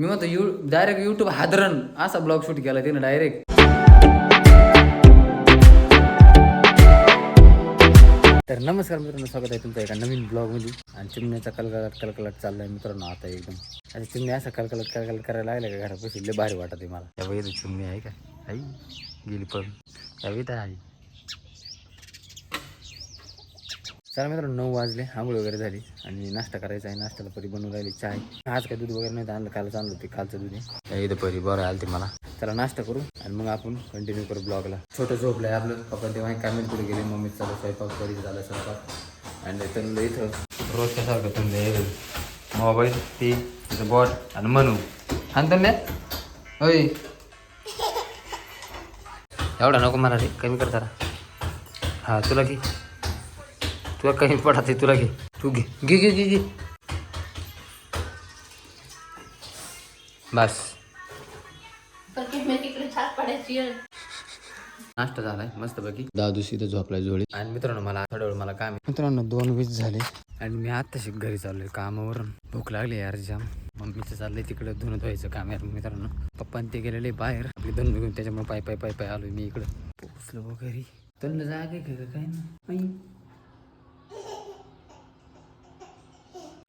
मी म्हणतो you direct YouTube हादरण असा blog shoot केला तिने डायरेक्ट तर नमस्कार मित्रांनो स्वागत आहे तुमचं एका नवीन ब्लॉगमध्ये आणि चिमण्याचा कलकलाट कलकलाट चाललाय मित्रांनो आता एकदम. आता चिमणी असा कलकलाट कलकलाट करायला लागला का घरापासून लय भारी वाटत आहे मला त्या चिमणी आहे का? आई गेली पण. त्या आई चला मित्रांनो नऊ वाजले आंघोळ वगैरे झाली आणि नाश्ता करायचा आहे. नाश्त्याला परी बनवून राहिली चाय आज काय दूध वगैरे नाही आणलं कालच आणलं ते कालचं दूध आहे. इथं परी बरं आलं ते मला. चला नाश्ता करू आणि मग आपण कंटिन्यू करू ब्लॉगला छोटं झोपलं आहे आपलं. पप्पा तेव्हा कामेंट कुठे गेले? मम्मी चालू स्वयंपाक परी झाला स्वयंपाक. आणि त्यांना इथं रोजच्या सारखं तुम्ही मोबाईल ती तिथं बॉट आणि म्हणू आणि त्यांना होय. एवढा नको मला रे कमी कर जरा. हा तुला की. तुला कमी पडत आहे तुला घे. तू घे. घे घे घे घे. बस. नाश्ता झालाय. मस्त पैकी दहा दिवशी इथं झोपलाय जोडी. आणि मित्रांनो मला थोड्या वेळ मला काम आहे. मित्रांनो दोन वीस झाले. आणि मी आत्ताशी घरी चाललोय कामावरून. भूक लागली यार जाम. मम्मीचं चाललंय तिकडं धुणं धुवायचं काम यार मित्रांनो. पप्पा ते गेलेले बाहेर. आपली धुणं घेऊन त्याच्यामुळे पाय पाय पाय पाय आलोय मी इकडं. पोचलो वगैरे त्यांना जाग काय ना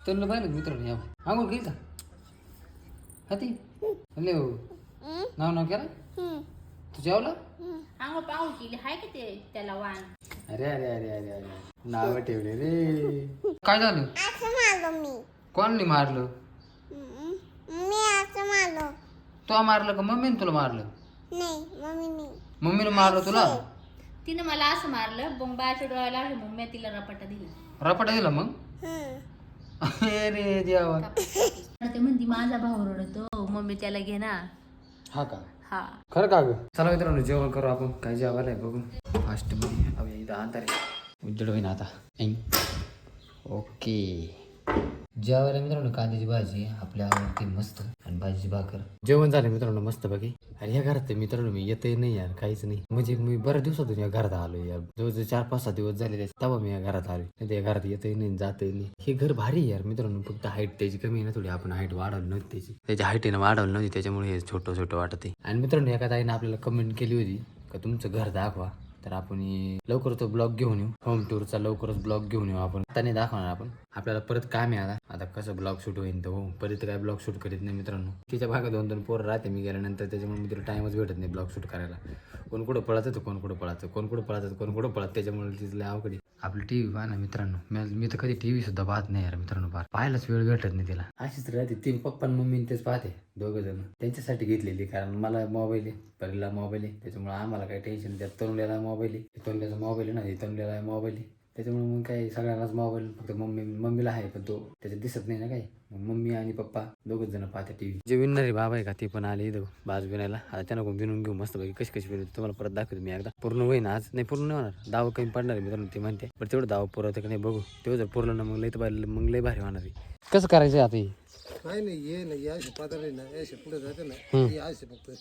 त्यांना पाहिलं का मित्रांनो या? आंघोळ केली का? हाती हल्ले हो नाव नाव केलं? तू जेवला? अंग पाहू केली. हाय का ते त्याला वाण? अरे अरे अरे अरे अरे. नाव ठेवले रे. काय झालं? असं मारलो मी. मारलं. मी असं मारलो. तो मारलं का मम्मीने तुला मारलं? नाही मम्मीनी मम्मीने मारलं तुला? तिनं मला असं मारलं. बोंबाच्या डोळ्याला लागलं. मग मी तिला रपाटा दिला. रपाटा दिला मग? हम्म. अरे देवा. ते म्हणती माझा भाऊ रडतो मम्मी त्याला घे ना. हा का? हा. खरं का ग? चला मित्रांनो जेवण करू आपण. काय जेवायला आहे बघू. फास्टमध्ये अबे, इथं अंधारे उजड होईन आता. ओके. जेवायला मित्रांनो कांद्याची भाजी आपल्या आवडती मस्त आणि भाजीची भाकर. जेवण झालं मित्रांनो मस्त बाकी आणि या घरात तर मित्रांनो मी येतही नाही यार काहीच नाही. म्हणजे मी बऱ्याच दिवसातून या घरात आलो यार जवळजवळ चार पाच सहा दिवस झालेले तेव्हा मी या घरात आलो नाही या घरात येतही नाही जातही नाही. हे घर भारी आहे यार मित्रांनो फक्त हाईट त्याची कमी आहे ना थोडी. आपण हाईट वाढवली नव्हती त्याची. त्याची हाईट वाढवली नव्हती त्याच्यामुळे हे छोटं छोटं वाटत आहे आणि मित्रांनो एका ताईने आपल्याला कमेंट केली होती का तुमचं घर दाखवा. तर आपण लवकर तो ब्लॉग घेऊन येऊ. होम टूरचा लवकरच ब्लॉग घेऊन येऊ आपण. आता नाही दाखवणार आपण. आपल्याला परत काम आहे आता आता कसं ब्लॉग शूट होईल तर हो परत काय ब्लॉग शूट करीत नाही मित्रांनो. तिच्या भागात दोन दोन पोरं राहते. मी गेल्यानंतर त्याच्यामुळे मी तिला टाइमच भेटत नाही ब्लॉग शूट करायला. कोण कुठं पळत कोण कुठं पळाचं कोण कुठं पळाचं कोण कुठं पळत त्याच्यामुळे तिथल्या अवघड आहे. आपली टीव्ही पाहा ना मित्रांनो. मी मी तर कधी टी व्ही सुद्धा पाहत नाही यार मित्रांनो पार पाहायलाच वेळ भेटत नाही तिला. अशीच राहते ती पप्पा आणि मम्मी तेच पाहते दोघं जण. त्यांच्यासाठी घेतलेली कारण मला मोबाईल आहे परीला मोबाईल आहे त्याच्यामुळे आम्हाला काही टेन्शन त्या तरुणल्याला मोबाईल आहे तरुणल्याचा मोबाईल आहे ना हे तरुणल्याला मोबाईल आहे. त्याच्यामुळे मग काही सगळ्यांनाच मोबाईल फक्त मम्मी मम्मीला आहे पण तो त्याच्यात दिसत नाही ना काही. मम्मी आणि पप्पा दोघच जण पाहते टीव्ही जे विनणारे बाबा आहे का ते पण आले इथं बाज विनायला आता त्यांना कोण विनून घेऊ मस्त पैकी कशी कशी विनू तुम्हाला परत दाखवतो मी एकदा. पूर्ण होईन आज. नाही पूर्ण नाही होणार. दावा कमी पडणार आहे मित्रांनो ते म्हणते. पण तेवढं दावा पुरवतं का नाही बघू. तेवढं जर पुरलं ना मग लई तर भारी- मग लई भारी होणार आहे. कसं करायचं आता हे? नाही नाही ये ना या असे पातळी ना असे पुढे जाते ना हे असे फक्त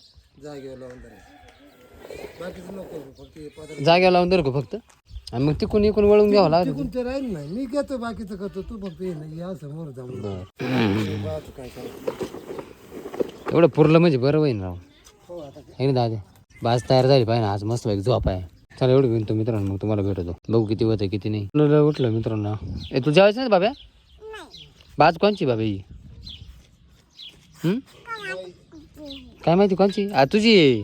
जागेवर लावून धरायचे बाकीचं नको फक्त हे जाग्यावर लावून धरू का फक्त? आणि मग तिकून इकून वळून घ्यावं लागेल तिकून ते राहील ना मी घेतो बाकीचं करतो. तू फक्त ये ना या समोर जाऊन बाजू काय करायचं एवढं पुरलं म्हणजे बरं होईन राव. हो आता ना दादा बाज तयार झाली पाहिजे ना आज मस्त पैकी झोप आहे. चला एवढं घेऊन तो मित्रांनो मग तुम्हाला भेटतो. बघू किती होतं किती नाही. उठलं उठलं मित्रांनो. ए तू जेवायचं नाही बाब्या? बाज कोणची बाबा ही? काय माहिती कोणची? आ तुझी? आहे.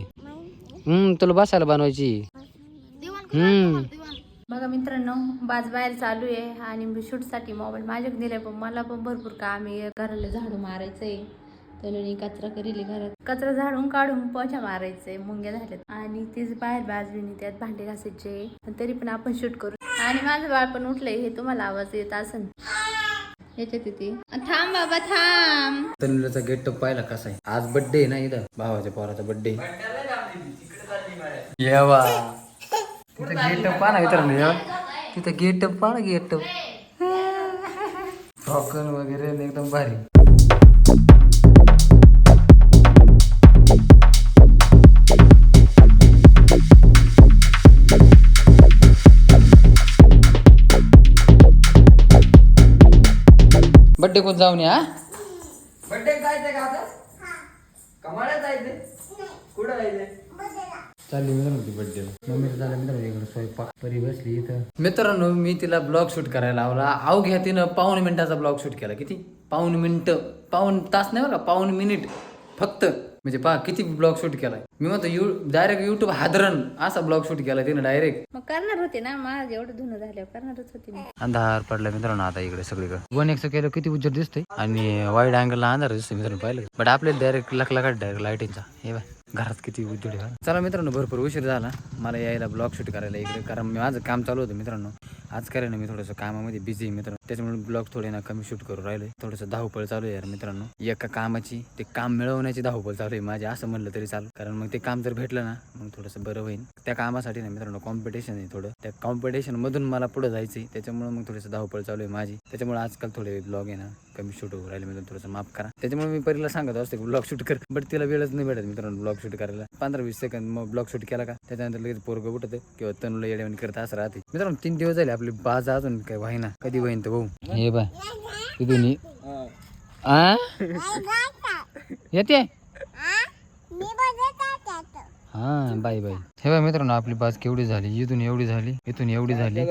हम्म तुला बसायला बनवायची. हम्म. बघा मित्रांनो बाज बाहेर चालू आहे आणि शूटसाठी मोबाईल माझ्याकडे दिलाय पण मला पण भरपूर काम आहे. घराला झाडू मारायचंय. त्याने कचरा करेल घरात. कचरा झाडून काढून पोछा मारायचंय मुंग्या झाल्यात. आणि तेच बाहेर बाजूने त्यात भांडे घासायचे. तरी पण आपण शूट करू. आणि माझं बाळ पण उठलंय हे तुम्हाला आवाज येत असन. याच्यात येते थांब बाबा थांब. तनुजाचा गेटअप पाहिला कसा आहे आज बर्थडे आहे ना इथं? भावाच्या पोराचा बर्थडे येवा. तिथं गेटअप पहा ना मित्रांनो येवा तिथं गेटअप पहा ना गेटअप फ्रॉकन वगैरे एकदम भारी. बड्डे कोण जाऊन या बड्डे जायचं का आता? कमाला जायचंय? कुठं जायचंय? चालली मित्रांनो ती बर्थडे मम्मी झालं मित्रांनो इकडे स्वयंपाक. परी बसली इथं. मित्रांनो मी तिला ब्लॉग शूट करायला लावला. अवघ्या तिनं पाऊन मिनिटाचा ब्लॉग शूट केला. किती? पाऊन मिनिट. पाऊन तास नाही बघा पाऊन मिनिट फक्त. म्हणजे पहा किती ब्लॉग शूट केलाय. मी म्हणतो यू डायरेक्ट युट्यूब हादरण असा ब्लॉग शूट केला तिनं डायरेक्ट मग करणार होते ना? माझं एवढं धुणं झाल्यावर करणारच होते मी. अंधार पडला मित्रांनो आता इकडे सगळीकडे. वन एक्स केलं किती उज्जर दिसतंय. आणि वाईड अँगलला अंधार दिसतोय मित्रांनो पाहिलं बट आपल्याला डायरेक्ट लकलकाट डायरेक्ट लाईटिंगचा हे बाय घरात किती उद्योग चला मित्रांनो भरपूर उशीर झाला. मला यायला ब्लॉग शूट करायला इकडे कारण मी माझं काम चालू होतं मित्रांनो. आज करे ना मी थोडंसं कामामध्ये बिझी मित्र मित्रांनो. त्याच्यामुळे ब्लॉग थोडे ना कमी शूट करू राहिले. थोडंसं धावपळ चालू आहे यार मित्रांनो. एका कामाची ते काम मिळवण्याची धावपळ चालू आहे माझी असं म्हणलं तरी चालू कारण मग ते काम जर भेटलं ना मग थोडंसं बरं होईल. त्या कामासाठी ना मित्रांनो कॉम्पिटिशन आहे थोडं. त्या कॉम्पिटिशन मधून मला पुढे जायचं आहे त्याच्यामुळे मग थोडंसं धावपळ चालू आहे माझी. त्याच्यामुळे आजकाल थोडे ब्लॉग आहे ना कमी शूट होऊ राहिले मित्रांनो थोडंसं माफ करा. त्याच्यामुळे मी परीला सांगत असते ब्लॉग शूट कर. बट तिला वेळच नाही भेटत मित्रांनो ब्लॉग शूट करायला. पंधरा वीस सेकंद मग ब्लॉग शूट केला का? त्याच्यानंतर लगेच पोरग उठत किंवा तनुला येड्यावणी करत असं राहते. मित्रांनो तीन दिवस झाले आपली बाज अजून काय व्हायना कधी होईन तर भाऊ? हे बाय तिथून आ? येते? हा बाय बाय हे बाय मित्रांनो आपली बाज केवढी झाली? इथून एवढी झाली इथून एवढी झाली.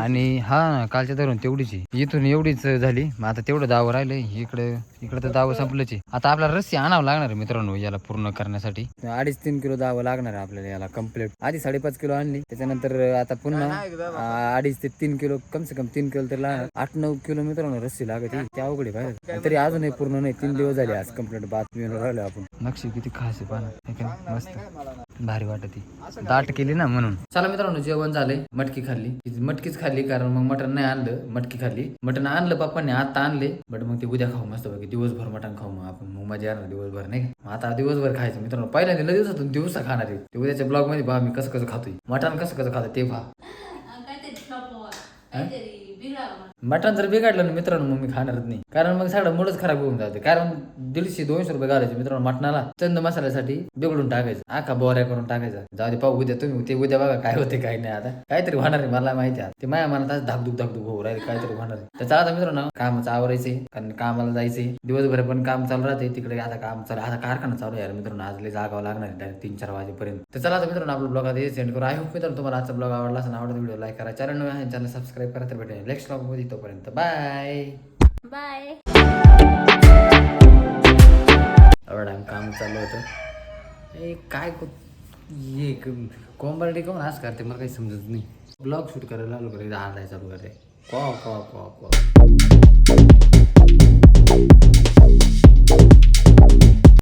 आणि हा कालच्या धरून तेवढीच. इथून एवढीच झाली. मग आता तेवढं दावं राहिलंय इकडे इकडे तर दावं संपलंच आता आपल्याला रस्सी आणावं लागणार आहे मित्रांनो याला पूर्ण करण्यासाठी. अडीच तीन किलो दावं लागणार आहे आपल्याला याला कंप्लीट आधी साडेपाच किलो आणली. त्याच्यानंतर आता पुन्हा अडीच ते तीन किलो कम से कम तीन किलो तर लागणार. आठ नऊ किलो मित्रांनो रस्सी लागत. त्या अवघड आहे पाहिजे तरी अजूनही पूर्ण नाही. तीन दिवस झाले आज कंप्लीट बातमी राहिलो आपण. नक्षी किती खास आहे पाहा का नाही? मस्त. भारी वाटत ती. दाट केली ना म्हणून. चला मित्रांनो जेवण झालंय. मटकी खाल्ली. मटकीच खाल्ली कारण मग मटण नाही आणलं. मटकी खाल्ली. मटण आणलं पप्पाने आता आणले. बट मग ते उद्या खाऊ मस्त पैकी. दिवसभर मटण खाऊ मग आपण. मग मजा येणार दिवसभर नाही आता दिवसभर खायचं मित्रांनो. पहिल्यांदा लय दिवसातून दिवसा खाणार आहे. ते उद्याच्या ब्लॉगमध्ये पहा मी कसं कसं खातोय. मटण कसं कसं खातो ते पहा. मटण जर बिघडलं ना मित्रांनो मग मी खाणारच नाही. कारण मग सगळं मूडच खराब होऊन जाते. कारण दीडशे दोनशे रुपये घालायचे मित्रांनो मटणाला. चंद मसाल्यासाठी बिघडून टाकायचं. आखा बोऱ्या करून टाकायचा. जाऊ दे पाहू उद्या तुम्ही. ते उद्या बघा काय होते काय नाही आता. काहीतरी होणार आहे मला माहिती आहे. ते माया मनात आज धाकधुक धाकधुक होऊ राहील. काहीतरी होणार आहे. तर चला आता मित्रांनो कामाचं आवरायचे कारण कामाला जायचे. दिवसभर पण काम चालू राहते. तिकडे आता काम चालू आता कारखाना चालू आहे यार मित्रांनो. आज लय जागावं लागणार आहे. डायरेक्ट तीन चार वाजेपर्यंत. तर चला आता मित्रांनो आपला ब्लॉग आता सेंड करू. आय होप मित्रांनो तुम्हाला आजचा ब्लॉग आवडला असं आवडता व्हिडिओ लाईक करा. चॅनल आहे चॅनल सबस्क्राईब करा. तर भेटेल नेक्स्ट ब्लॉगमध्ये तोपर्यंत बाय. बाय. एवढा काम चालू होतं. ए काय को- ये कोंबर्डी कोण आज करते? मला काही समजत नाही. ब्लॉग शूट करायला आलो करे आलाय चालू करते. कॉ कॉ कॉ कॉ